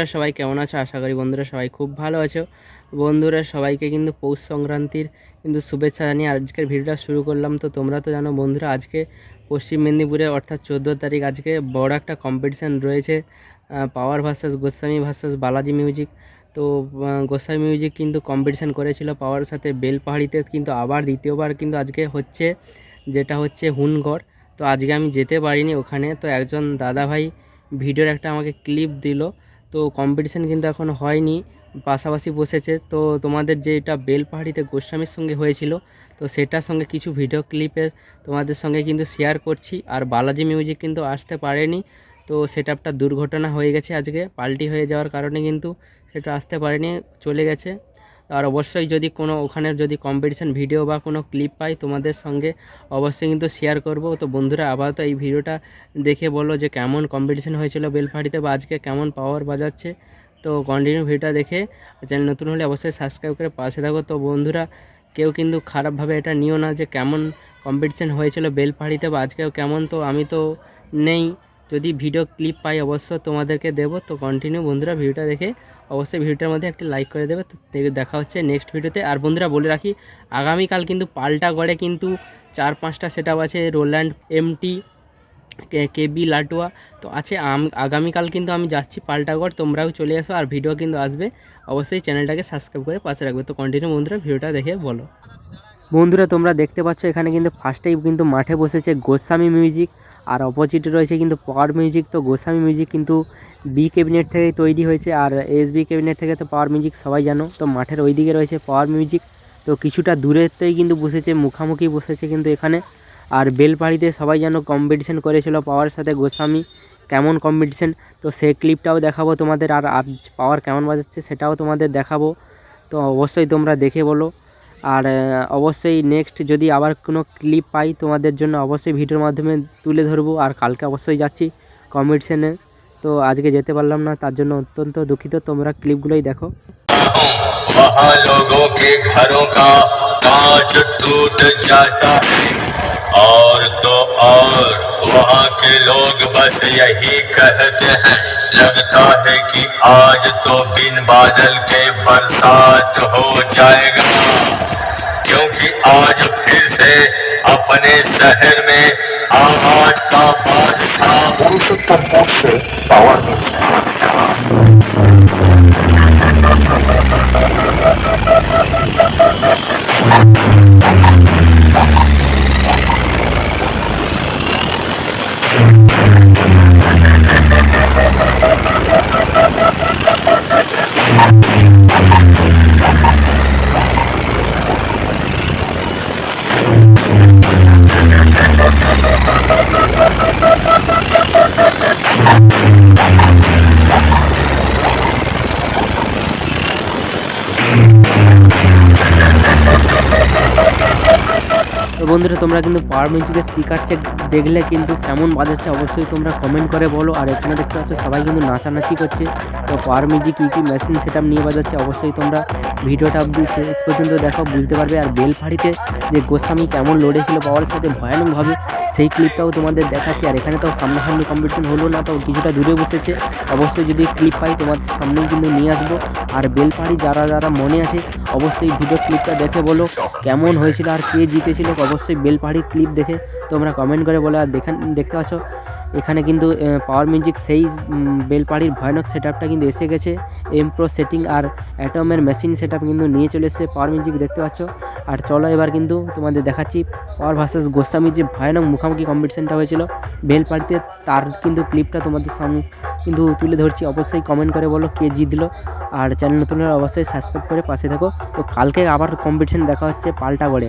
বন্ধুরা সবাই কেমন আছো? আশা করি বন্ধুরা সবাই খুব ভালো আছো। বন্ধুরা, সবাইকে কিন্তু পৌষ সংক্রান্তির কিন্তু শুভেচ্ছা জানিয়ে আজকের ভিডিওটা শুরু করলাম। তো তোমরা তো জানো বন্ধুরা, আজকে পশ্চিম মেদিনীপুরে অর্থাৎ চোদ্দ তারিখ আজকে বড় একটা কম্পিটিশান রয়েছে power versus Goswami versus Balaji music তো গোস্বামী মিউজিক কিন্তু কম্পিটিশান করেছিল পাওয়ার সাথে। বেলপাহাড়িতে কিন্তু আবার দ্বিতীয়বার কিন্তু আজকে হচ্ছে, যেটা হচ্ছে হুনগড়। তো আজকে আমি যেতে পারিনি ওখানে। তো একজন দাদাভাই ভিডিওর একটা আমাকে ক্লিপ দিল। তো কম্পিটিশান কিন্তু এখন হয়নি, পাশাপাশি বসেছে। তো তোমাদের যেটা বেলপাহাড়িতে গোস্বামীর সঙ্গে হয়েছিল, তো সেটার সঙ্গে কিছু ভিডিও ক্লিপের তোমাদের সঙ্গে কিন্তু শেয়ার করছি। আর বালাজি মিউজিক কিন্তু আসতে পারেনি, তো সেটা একটা দুর্ঘটনা হয়ে গেছে আজকে, পাল্টি হয়ে যাওয়ার কারণে কিন্তু সেটা আসতে পারেনি, চলে গেছে। আর অবশ্যই যদি কোনো ওখানের যদি কম্পিটিশান ভিডিও বা কোনো ক্লিপ পাই তোমাদের সঙ্গে, অবশ্যই কিন্তু শেয়ার করব। তো বন্ধুরা, আপাতত এই ভিডিওটা দেখে বলো যে কেমন কম্পিটিশান হয়েছিল বেলফাড়িতে বা আজকে কেমন পাওয়ার বাজাচ্ছে। তো কন্টিনিউ ভিডিওটা দেখে চ্যানেল নতুন হলে অবশ্যই সাবস্ক্রাইব করে পাশে থাকো। তো বন্ধুরা, কেউ কিন্তু খারাপভাবে এটা নিও না যে কেমন কম্পিটিশান হয়েছিল বেলপাহাড়িতে বা আজকেও কেমন। তো আমি তো নেই, যদি ভিডিও ক্লিপ পাই অবশ্য তোমাদেরকে দেবো। তো কন্টিনিউ বন্ধুরা ভিডিওটা দেখে অবশ্যই ভিডিওটার মধ্যে একটি লাইক করে দেবে। তো দেখা হচ্ছে নেক্সট ভিডিওতে আর বন্ধুরা, বলে রাখি, আগামীকাল কিন্তু পাল্টা গড়ে কিন্তু চার পাঁচটা সেট আছে। রোল্যান্ড এমটি কেবি লাটুয়া তো আছে আগামীকাল কিন্তু আমি যাচ্ছি পাল্টাগড় তোমরাও চলে এসো আর ভিডিও কিন্তু আসবে। অবশ্যই চ্যানেলটাকে সাবস্ক্রাইব করে পাশে রাখবে। তো কন্টিনিউ বন্ধুরা, ভিডিওটা দেখে বলো। বন্ধুরা, তোমরা দেখতে পাচ্ছ, এখানে কিন্তু ফার্স্টেই কিন্তু মাঠে বসেছে গোস্বামী মিউজিক আর অপোজিটে রয়েছে কিন্তু পাওয়ার মিউজিক তো গোস্বামী মিউজিক কিন্তু বি ক্যাবিনেট থেকে তৈরি হয়েছে, আর এস বি ক্যাবিনেট থেকে তো পাওয়ার মিউজিক সবাই জানো। তো মাঠের ওই দিকে রয়েছে পাওয়ার মিউজিক তো কিছুটা দূরেতেই কিন্তু বসেছে, মুখামুখি বসেছে কিন্তু এখানে। আর বেলপাড়িতে সবাই যেন কম্পিটিশন করেছিল পাওয়ার সাথে গোস্বামী। কেমন কম্পিটিশন তো সেই ক্লিপটাও দেখাবো তোমাদের, আর আজ পাওয়ার কেমন বাজাচ্ছে সেটাও তোমাদের দেখাবো। তো অবশ্যই তোমরা দেখে বলো। আর অবশ্যই নেক্সট যদি আবার কোনো ক্লিপ পাই তোমাদের জন্য অবশ্যই ভিডিওর মাধ্যমে তুলে ধরবো। আর কালকে অবশ্যই যাচ্ছি কম্পিটিশনে তো আজকে যেতে পারলাম না তার জন্য অত্যন্ত দুঃখিত তোমরা ক্লিপগুলোই দেখো वहाँ लोगों के घरों का कांच टूट जाता है और तो और वहाँ के लोग बस यही कहते हैं लगता है कि आज तो बिन बादल के बरसात हो जाएगा क्योंकि आज फिर से अपने शहर में আমার কাপড় পরিশুদ্ধ করতে পাওয়ার বন্ধুরা তোমরা কিন্তু পাওয়ার মিউজিকের স্পিকার চেক দেখলে কিন্তু কেমন বাজাচ্ছে অবশ্যই তোমরা কমেন্ট করে বলো। আর এখানে দেখতে পাচ্ছ সবাই কিন্তু নাচানাচি করছে। তো পাওয়ার মিউজিক কী কী মেশিন সেটআপ নিয়ে বাজাচ্ছে অবশ্যই তোমরা ভিডিওটা অবধি শেষ পর্যন্ত দেখো, বুঝতে পারবে। আর বেলফাড়িতে যে গোস্বামী কেমন লড়েছিল পাওয়ার সাথে ভয়ানকভাবে, সেই ক্লিপটাও তোমাদের দেখাচ্ছি। আর এখানে তো সামনাসামনি কম্পিটিশন হলো না, তো কিছুটা দূরে বসেছে। অবশ্যই যদি ক্লিপ পাই তোমাদের সামনেই কিন্তু নিয়ে আসব। আর বেলপাড়ি যারা যারা মনে আছে, অবশ্যই ভিডিও ক্লিপটা দেখে বলো, কেমন হয়েছিল আর কে জিতেছিল। অবশ্যই বেলপাহাড়ির ক্লিপ দেখে তোমরা কমেন্ট করে বলো। আর দেখান, দেখতে পাচ্ছ এখানে কিন্তু পাওয়ার মিউজিক সেই বেলপাড়ির ভয়ানক সেট আপটা কিন্তু এসে গেছে। এম প্রো সেটিং আর অ্যাটমের মেশিন সেট কিন্তু নিয়ে চলে এসেছে পাওয়ার মিউজিক দেখতে পাচ্ছ? আর চলো এবার কিন্তু তোমাদের দেখাচ্ছি পাওয়ার ভার্সেস গোস্বামীর যে ভয়ানক মুখামুখি কম্পিটিশনটা হয়েছিল। বেলপাহাড়িতে তার কিন্তু ক্লিপটা তোমাদের সামনে কিন্তু তুলে ধরছি। অবশ্যই কমেন্ট করে বলো কে জিতলো। আর চ্যানেল নতুন অবশ্যই সাবস্ক্রাইব করে পাশে থাকো। তো কালকে আবার কম্পিটিশন দেখা হচ্ছে পাল্টা করে।